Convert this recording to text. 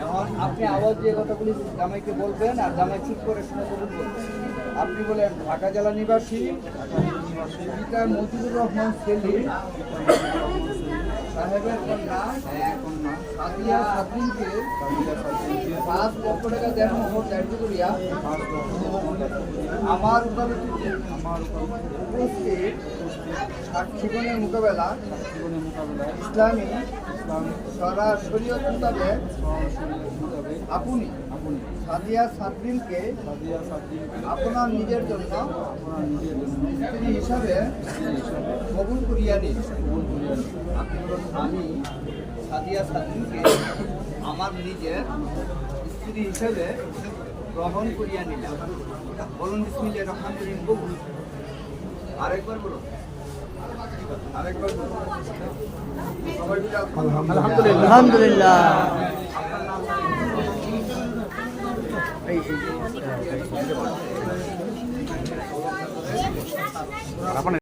এখন আপনি আওয়াজ দিয়ে কথাগুলি জামাইকে বলবেন আর জামাই চুপ করে শুনে বলবেন আপনি বলেন ঢাকা জেলা নিবাসী মজিবুর রহমান সেলিম সাহেবের কন্যা সাদিয়া সাদিনকে পাঁচ লক্ষ টাকা আমার সাক্ষীগণের মোকাবেলা ইসলামী সরা শরীয়ত মোতাবেক আপনি সাদিয়া সাদ্দিনকে আপনার নিজের জন্য হিসাবে কবুল করিয়া নিন আমি সাদিয়া সাদ্দিনকে আমার নিজের স্ত্রী হিসেবে গ্রহণ করিয়া নিলাম বলুন বিসমিল্লাহ রহমান রহিম আরেকবার বলুন আরেকবার বলুন আলহামদুলিল্লাহ আলহামদুলিল্লাহ আপনার